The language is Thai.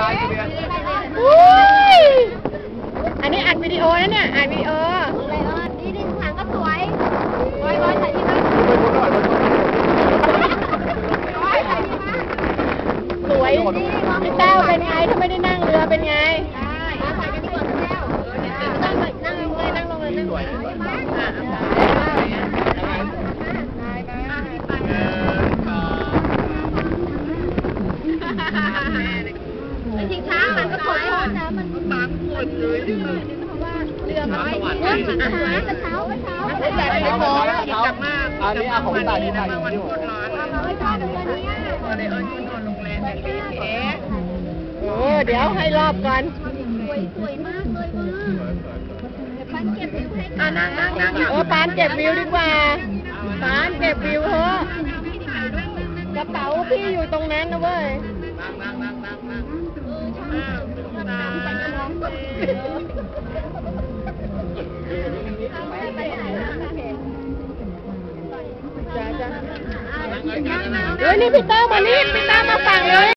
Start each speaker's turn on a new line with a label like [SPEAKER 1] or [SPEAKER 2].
[SPEAKER 1] ซ้ายทะเบียน
[SPEAKER 2] อุ้ยอันนี้อัดวิดีโอนะเนี่ยอัดวิดีโอ
[SPEAKER 3] ไลออนนี่นี่ทางก็สวยบอยบอยถ่ายดีมาก
[SPEAKER 1] ไปบนหน่อยบนหน่อย
[SPEAKER 3] บอยถ่ายดีมาก
[SPEAKER 2] สวยพี่แต้วเป็นไงถ้าไม่ได้นั่งเรือเป็นไง
[SPEAKER 3] ได้มาถ่ายกันดีกว่าคุณแก้วนั่งเลยนั่งลงเลยนั่งลงเลยนั่งลงเลยอะถ่ายมาจริงช้ามันก็ขอโทษนะมันบางคนเลยเพราะว่าเรื อน้อยเรื่องมันช้ามันเช้ามันเช้า
[SPEAKER 1] อันนี้อาของตายนี่ตายอยู่ที่หัว
[SPEAKER 3] เราไม่ชอบเรือนี้
[SPEAKER 2] เออเดี๋ยวให้รอบก่อน
[SPEAKER 3] สวยสวยมากเลยว่ามันเก็บวิวให้อ่านั่งนั่งนั่ง
[SPEAKER 2] เออปานเก็บวิวดีกว่าปานเก็บวิวเถอะกระเป๋าพี่อยู่ตรงนั้นนะเว้ยจ้าจ้า เฮ้ยนี่พี่เต้ามานี่พี่เต้ามาฝั่งเลย